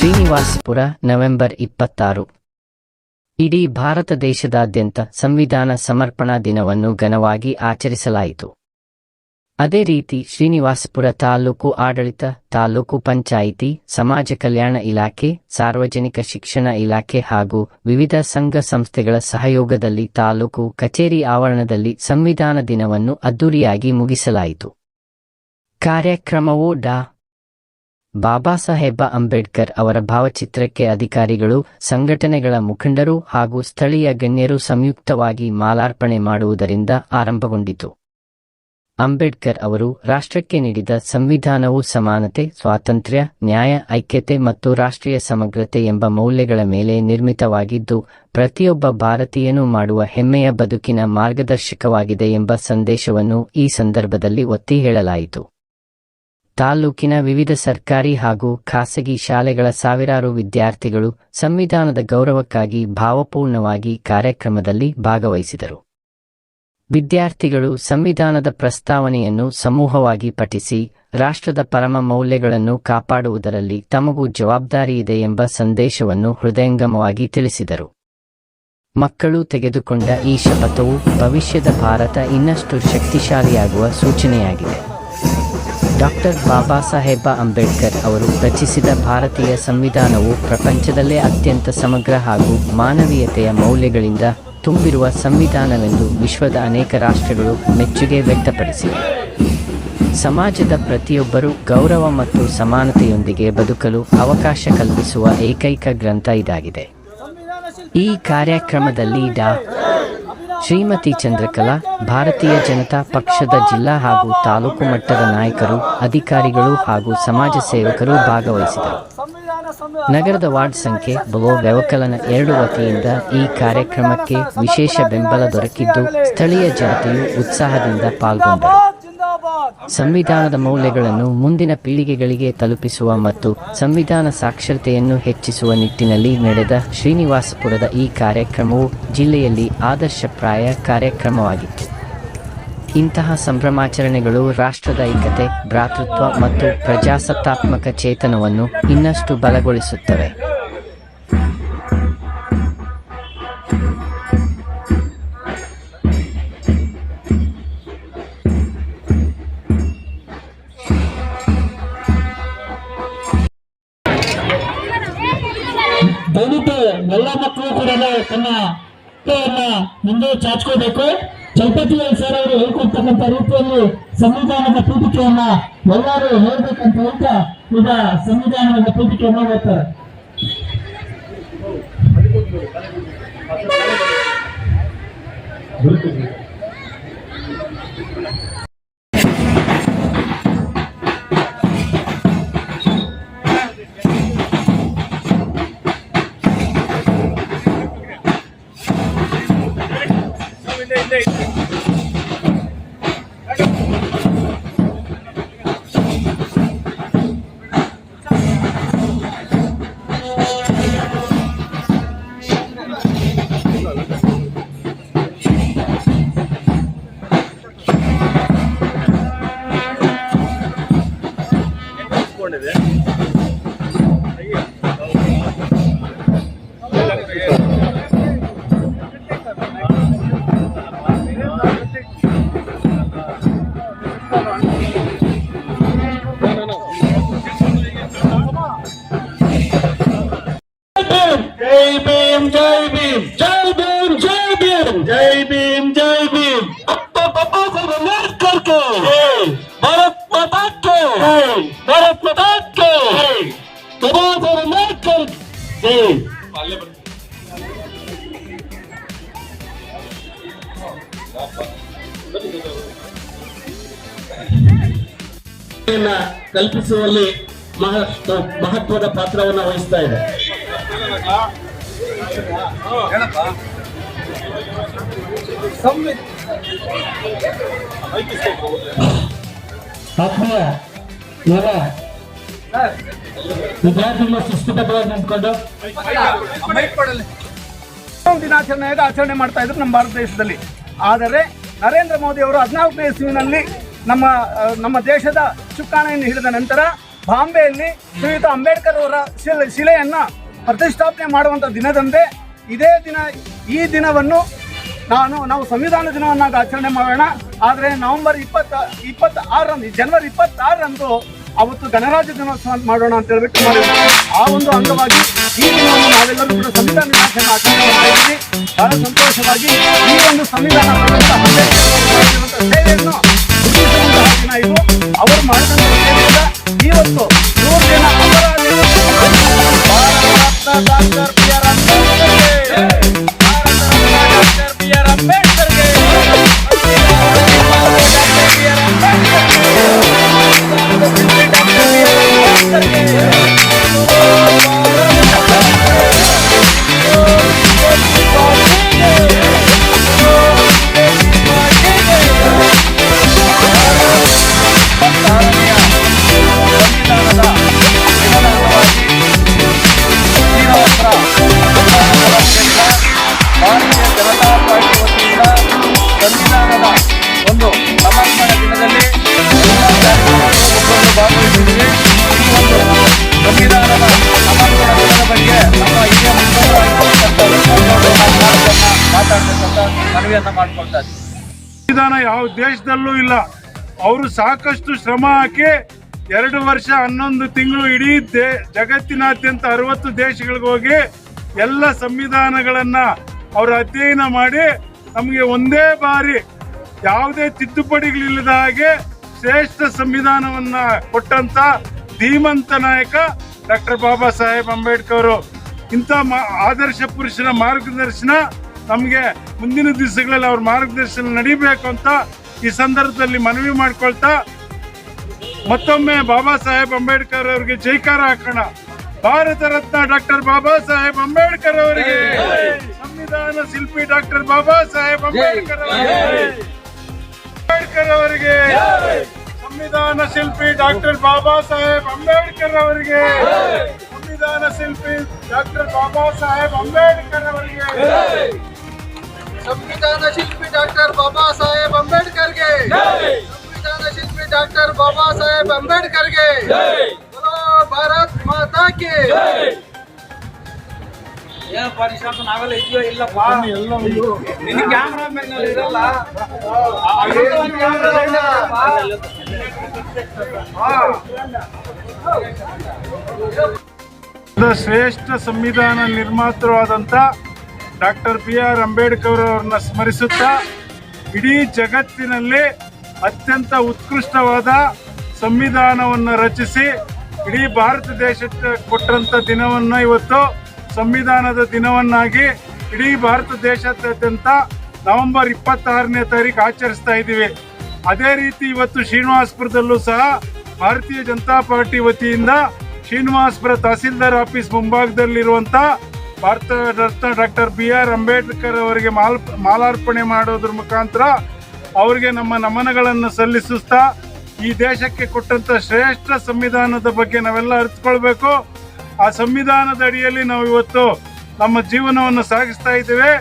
Srinivaspur, November ಇಪ್ಪತ್ತಾರು. ಇಡೀ ಭಾರತ ದೇಶದಾದ್ಯಂತ ಸಂವಿಧಾನ ಸಮರ್ಪಣಾ ದಿನವನ್ನು ಘನವಾಗಿ ಆಚರಿಸಲಾಯಿತು. ಅದೇ ರೀತಿ ಶ್ರೀನಿವಾಸಪುರ ತಾಲೂಕು ಆಡಳಿತ, ತಾಲೂಕು ಪಂಚಾಯಿತಿ, ಸಮಾಜ ಕಲ್ಯಾಣ ಇಲಾಖೆ, ಸಾರ್ವಜನಿಕ ಶಿಕ್ಷಣ ಇಲಾಖೆ ಹಾಗೂ ವಿವಿಧ ಸಂಘ ಸಂಸ್ಥೆಗಳ ಸಹಯೋಗದಲ್ಲಿ ತಾಲೂಕು ಕಚೇರಿ ಆವರಣದಲ್ಲಿ ಸಂವಿಧಾನ ದಿನವನ್ನು ಅದ್ದೂರಿಯಾಗಿ ಮುಗಿಸಲಾಯಿತು. ಕಾರ್ಯಕ್ರಮವು ಡಾ. ಬಾಬಾ ಸಾಹೇಬ ಅಂಬೇಡ್ಕರ್ ಅವರ ಭಾವಚಿತ್ರಕ್ಕೆ ಅಧಿಕಾರಿಗಳು, ಸಂಘಟನೆಗಳ ಮುಖಂಡರು ಹಾಗೂ ಸ್ಥಳೀಯ ಗಣ್ಯರು ಸಂಯುಕ್ತವಾಗಿ ಮಾಲಾರ್ಪಣೆ ಮಾಡುವುದರಿಂದ ಆರಂಭಗೊಂಡಿತು. ಅಂಬೇಡ್ಕರ್ ಅವರು ರಾಷ್ಟ್ರಕ್ಕೆ ನೀಡಿದ ಸಂವಿಧಾನವು ಸಮಾನತೆ, ಸ್ವಾತಂತ್ರ್ಯ, ನ್ಯಾಯ, ಐಕ್ಯತೆ ಮತ್ತು ರಾಷ್ಟ್ರೀಯ ಸಮಗ್ರತೆ ಎಂಬ ಮೌಲ್ಯಗಳ ಮೇಲೆ ನಿರ್ಮಿತವಾಗಿದ್ದು, ಪ್ರತಿಯೊಬ್ಬ ಭಾರತೀಯನೂ ಮಾಡುವ ಹೆಮ್ಮೆಯ ಬದುಕಿನ ಮಾರ್ಗದರ್ಶಕವಾಗಿದೆ ಎಂಬ ಸಂದೇಶವನ್ನು ಈ ಸಂದರ್ಭದಲ್ಲಿ ಒತ್ತಿ ಹೇಳಲಾಯಿತು. ತಾಲೂಕಿನ ವಿವಿಧ ಸರ್ಕಾರಿ ಹಾಗೂ ಖಾಸಗಿ ಶಾಲೆಗಳ ಸಾವಿರಾರು ವಿದ್ಯಾರ್ಥಿಗಳು ಸಂವಿಧಾನದ ಗೌರವಕ್ಕಾಗಿ ಭಾವಪೂರ್ಣವಾಗಿ ಕಾರ್ಯಕ್ರಮದಲ್ಲಿ ಭಾಗವಹಿಸಿದರು. ವಿದ್ಯಾರ್ಥಿಗಳು ಸಂವಿಧಾನದ ಪ್ರಸ್ತಾವನೆಯನ್ನು ಸಮೂಹವಾಗಿ ಪಠಿಸಿ, ರಾಷ್ಟ್ರದ ಪರಮ ಮೌಲ್ಯಗಳನ್ನು ಕಾಪಾಡುವುದರಲ್ಲಿ ತಮಗೂ ಜವಾಬ್ದಾರಿಯಿದೆ ಎಂಬ ಸಂದೇಶವನ್ನು ಹೃದಯಂಗಮವಾಗಿ ತಿಳಿಸಿದರು. ಮಕ್ಕಳು ತೆಗೆದುಕೊಂಡ ಈ ಶಪಥವು ಭವಿಷ್ಯದ ಭಾರತ ಇನ್ನಷ್ಟು ಶಕ್ತಿಶಾಲಿಯಾಗುವ ಸೂಚನೆಯಾಗಿದೆ. ಡಾಕ್ಟರ್ ಬಾಬಾ ಸಾಹೇಬ ಅಂಬೇಡ್ಕರ್ ಅವರು ರಚಿಸಿದ ಭಾರತೀಯ ಸಂವಿಧಾನವು ಪ್ರಪಂಚದಲ್ಲೇ ಅತ್ಯಂತ ಸಮಗ್ರ ಹಾಗೂ ಮಾನವೀಯತೆಯ ಮೌಲ್ಯಗಳಿಂದ ತುಂಬಿರುವ ಸಂವಿಧಾನವೆಂದು ವಿಶ್ವದ ಅನೇಕ ರಾಷ್ಟ್ರಗಳು ಮೆಚ್ಚುಗೆ ವ್ಯಕ್ತಪಡಿಸಿವೆ. ಸಮಾಜದ ಪ್ರತಿಯೊಬ್ಬರೂ ಗೌರವ ಮತ್ತು ಸಮಾನತೆಯೊಂದಿಗೆ ಬದುಕಲು ಅವಕಾಶ ಕಲ್ಪಿಸುವ ಏಕೈಕ ಗ್ರಂಥ ಇದಾಗಿದೆ. ಈ ಕಾರ್ಯಕ್ರಮದಲ್ಲಿ ಡಾ. ಶ್ರೀಮತಿ ಚಂದ್ರಕಲಾ, ಭಾರತೀಯ ಜನತಾ ಪಕ್ಷದ ಜಿಲ್ಲಾ ಹಾಗೂ ತಾಲೂಕು ಮಟ್ಟದ ನಾಯಕರು, ಅಧಿಕಾರಿಗಳು ಹಾಗೂ ಸಮಾಜ ಸೇವಕರು ಭಾಗವಹಿಸಿದರು. ನಗರದ ವಾರ್ಡ್ ಸಂಖ್ಯೆ ಬಲೋ ವ್ಯವಕಲನ ಎರಡು ವತಿಯಿಂದ ಈ ಕಾರ್ಯಕ್ರಮಕ್ಕೆ ವಿಶೇಷ ಬೆಂಬಲ ದೊರಕಿದ್ದು ಸ್ಥಳೀಯ ಜನತೆಯು ಉತ್ಸಾಹದಿಂದ ಪಾಲ್ಗೊಂಡರು. ಸಂವಿಧಾನದ ಮೌಲ್ಯಗಳನ್ನು ಮುಂದಿನ ಪೀಳಿಗೆಗಳಿಗೆ ತಲುಪಿಸುವ ಮತ್ತು ಸಂವಿಧಾನ ಸಾಕ್ಷರತೆಯನ್ನು ಹೆಚ್ಚಿಸುವ ನಿಟ್ಟಿನಲ್ಲಿ ನಡೆದ ಶ್ರೀನಿವಾಸಪುರದ ಈ ಕಾರ್ಯಕ್ರಮವು ಜಿಲ್ಲೆಯಲ್ಲಿ ಆದರ್ಶಪ್ರಾಯ ಕಾರ್ಯಕ್ರಮವಾಗಿತ್ತು. ಇಂತಹ ಸಂಭ್ರಮಾಚರಣೆಗಳು ರಾಷ್ಟ್ರದ ಏಕತೆ, ಭ್ರಾತೃತ್ವ ಮತ್ತು ಪ್ರಜಾಸತ್ತಾತ್ಮಕ ಚೇತನವನ್ನು ಇನ್ನಷ್ಟು ಬಲಗೊಳಿಸುತ್ತವೆ. ಕೈಯನ್ನ ಮುಂದೆ ಚಾಚ್ಕೋಬೇಕು. ಚೌಪತಿ ಸರ್ ಅವರು ಹೇಳ್ಕೊಡ್ತಕ್ಕಂಥ ರೀತಿಯಲ್ಲಿ ಸಂವಿಧಾನದ ಪೀಠಿಕೆಯನ್ನ ಎಲ್ಲರೂ ಹೇಳ್ಬೇಕಂತ ಹೇಳ್ತಾ ಈಗ ಸಂವಿಧಾನದ ಪೀಠಿಕೆಯನ್ನ ಓದ್ತಾರೆ ಕಲ್ಪಿಸುವಲ್ಲಿ ಮಹತ್ವ ಮಹತ್ವದ ಪಾತ್ರವನ್ನು ವಹಿಸ್ತಾ ಇದೆ. ಆತ್ಮೀಯ ನರ ವಿದ್ಯಾರ್ಥಿಗಳು ಸುಸ್ಥಿತವಾಗಿ ನಿಂತ್ಕೊಂಡು ದಿನಾಚರಣೆಯಾಗ ಆಚರಣೆ ಮಾಡ್ತಾ ಇದ್ರು ನಮ್ಮ ಭಾರತ ದೇಶದಲ್ಲಿ. ಆದರೆ ನರೇಂದ್ರ ಮೋದಿ ಅವರು ಹದಿನಾಲ್ಕನೇ ಇಸುವಿನಲ್ಲಿ ನಮ್ಮ ನಮ್ಮ ದೇಶದ ಚುಕ್ಕಾಣೆಯನ್ನು ಹಿಡಿದ ನಂತರ ಬಾಂಬೆಯಲ್ಲಿ ಶ್ರೀಯುತ ಅಂಬೇಡ್ಕರ್ ಅವರ ಶಿಲೆ, ಶಿಲೆಯನ್ನ ಪ್ರತಿಷ್ಠಾಪನೆ ಮಾಡುವಂತ ದಿನದಂದೇ ಇದೇ ದಿನ, ಈ ದಿನವನ್ನು ನಾನು, ನಾವು ಸಂವಿಧಾನ ದಿನವನ್ನಾಗಿ ಆಚರಣೆ ಮಾಡೋಣ. ಆದರೆ ನವೆಂಬರ್ ಇಪ್ಪತ್ತ, ಇಪ್ಪತ್ತಾರರಂದು, ಜನವರಿ ಇಪ್ಪತ್ತಾರರಂದು ಅವತ್ತು ಗಣರಾಜ್ಯ ದಿನೋತ್ಸವ ಮಾಡೋಣ ಅಂತ ಹೇಳ್ಬಿಟ್ಟು ಮಾಡಿ ಆ ಒಂದು ಅಂಗವಾಗಿ ಈ ದಿನವನ್ನು ನಾವೆಲ್ಲರೂ ಕೂಡ ಸಂವಿಧಾನ ದಿನಾಚರಣೆ ಆಚರಣೆ ಮಾಡ್ತಾ ಇದ್ದೀವಿ. ಬಹಳ ಸಂತೋಷವಾಗಿ ಈ ಒಂದು ಸಂವಿಧಾನ ಸೇವೆಯನ್ನು ಅವರು ಮಾಡಿದಂತ ಸೇವೆಯಿಂದ ಇವತ್ತು ಮನವಿಯನ್ನ ಮಾಡ್ಕೊಳ್ತಾ ಇದ್ದೀವಿ ಸಂವಿಧಾನ ಯಾವ ದೇಶದಲ್ಲೂ ಇಲ್ಲ. ಅವರು ಸಾಕಷ್ಟು ಶ್ರಮ ಹಾಕಿ ಎರಡು ವರ್ಷ ಹನ್ನೊಂದು ತಿಂಗಳು ಇಡೀ ದೇ ಜಗತ್ತಿನಾದ್ಯಂತ ಅರವತ್ತು ದೇಶಗಳಿಗೆ ಹೋಗಿ ಎಲ್ಲ ಸಂವಿಧಾನಗಳನ್ನ ಅವರು ಅಧ್ಯಯನ ಮಾಡಿ ನಮಗೆ ಒಂದೇ ಬಾರಿ ಯಾವುದೇ ತಿದ್ದುಪಡಿಗಳಿಲ್ಲದ ಹಾಗೆ ಶ್ರೇಷ್ಠ ಸಂವಿಧಾನವನ್ನ ಕೊಟ್ಟಂತ ಧೀಮಂತ ನಾಯಕ ಡಾಕ್ಟರ್ ಬಾಬಾ ಸಾಹೇಬ್ ಅಂಬೇಡ್ಕರ್. ಇಂಥ ಆದರ್ಶ ಪುರುಷನ ಮಾರ್ಗದರ್ಶನ ನಮಗೆ ಮುಂದಿನ ದಿವಸಗಳಲ್ಲಿ ಅವ್ರ ಮಾರ್ಗದರ್ಶನ ನಡಿಬೇಕು ಅಂತ ಈ ಸಂದರ್ಭದಲ್ಲಿ ಮನವಿ ಮಾಡ್ಕೊಳ್ತಾ ಮತ್ತೊಮ್ಮೆ ಬಾಬಾ ಸಾಹೇಬ್ ಅಂಬೇಡ್ಕರ್ ಅವರಿಗೆ ಜೈಕಾರ ಹಾಕೋಣ. ಭಾರತ ರತ್ನ ಡಾಕ್ಟರ್ ಬಾಬಾ ಸಾಹೇಬ್ ಅಂಬೇಡ್ಕರ್ ಅವರಿಗೆ. ಸಂವಿಧಾನ ಶಿಲ್ಪಿ ಡಾಕ್ಟರ್ ಬಾಬಾ ಸಾಹೇಬ್ ಅಂಬೇಡ್ಕರ್ ಅವರಿಗೆ. ಅಂಬೇಡ್ಕರ್ ಅವರಿಗೆ. ಸಂವಿಧಾನ ಶಿಲ್ಪಿ ಡಾಕ್ಟರ್ ಬಾಬಾ ಸಾಹೇಬ್ ಅಂಬೇಡ್ಕರ್ ಅವರಿಗೆ. ಸಂವಿಧಾನ ಶಿಲ್ಪಿ ಡಾಕ್ಟರ್ ಬಾಬಾ ಸಾಹೇಬ್ ಅಂಬೇಡ್ಕರ್ ಅವರಿಗೆ. ಸಂವಿಧಾನ ಶಿಲ್ಪಿ ಡಾಕ್ಟರ್ ಬಾಬಾ ಸಾಹೇಬ್ ಅಂಬೇಡ್ಕರ್ಗೆ ಸಂವಿಧಾನ ಶಿಲ್ಪಿ ಡಾಕ್ಟರ್ ಬಾಬಾ ಸಾಹೇಬ್ ಅಂಬೇಡ್ಕರ್ಗೆ बोलो ಭಾರತ್ ಮಾತಾ ಕಿ ಏನಪ್ಪ ನಿಶಾಂತ್ ನಾವೆಲ್ಲ ಇದೆಯೋ ಇಲ್ಲಪ್ಪ? ನಿನ್ನ ಕ್ಯಾಮ್ರಾ ಮ್ಯಾನ್ ಇರಲ್ಲ? ಶ್ರೇಷ್ಠ ಸಂವಿಧಾನ ನಿರ್ಮಾತೃವಾದಂಥ ಡಾಕ್ಟರ್ ಬಿ ಆರ್ ಅಂಬೇಡ್ಕರ್ ಅವರನ್ನ ಸ್ಮರಿಸುತ್ತಾ ಇಡೀ ಜಗತ್ತಿನಲ್ಲಿ ಅತ್ಯಂತ ಉತ್ಕೃಷ್ಟವಾದ ಸಂವಿಧಾನವನ್ನು ರಚಿಸಿ ಇಡೀ ಭಾರತ ದೇಶಕ್ಕೆ ಕೊಟ್ಟಂತ ದಿನವನ್ನ ಇವತ್ತು ಸಂವಿಧಾನದ ದಿನವನ್ನಾಗಿ ಇಡೀ ಭಾರತ ದೇಶಾದ್ಯಂತ ನವೆಂಬರ್ ಇಪ್ಪತ್ತಾರನೇ ತಾರೀಕು ಆಚರಿಸ್ತಾ ಇದ್ದೀವಿ. ಅದೇ ರೀತಿ ಇವತ್ತು ಶ್ರೀನಿವಾಸಪುರದಲ್ಲೂ ಸಹ ಭಾರತೀಯ ಜನತಾ ಪಾರ್ಟಿ ವತಿಯಿಂದ Srinivaspur tahsildar office ಮುಂಭಾಗದಲ್ಲಿರುವಂತ Bharat Ratna doctor B R Ambedkar ಅವರಿಗೆ ಮಾಲ್ ಮಾಲಾರ್ಪಣೆ ಮಾಡೋದ್ರ ಮುಖಾಂತರ ಅವರಿಗೆ ನಮ್ಮ ನಮನಗಳನ್ನು ಸಲ್ಲಿಸುತ್ತಾ ಈ ದೇಶಕ್ಕೆ ಕೊಟ್ಟಂತ ಶ್ರೇಷ್ಠ ಸಂವಿಧಾನದ ಬಗ್ಗೆ ನಾವೆಲ್ಲ ಅರಿತುಕೊಳ್ಬೇಕು. ಆ ಸಂವಿಧಾನದ ಅಡಿಯಲ್ಲಿ ನಾವು ಇವತ್ತು ನಮ್ಮ ಜೀವನವನ್ನು ಸಾಗಿಸ್ತಾ ಇದ್ದೇವೆ.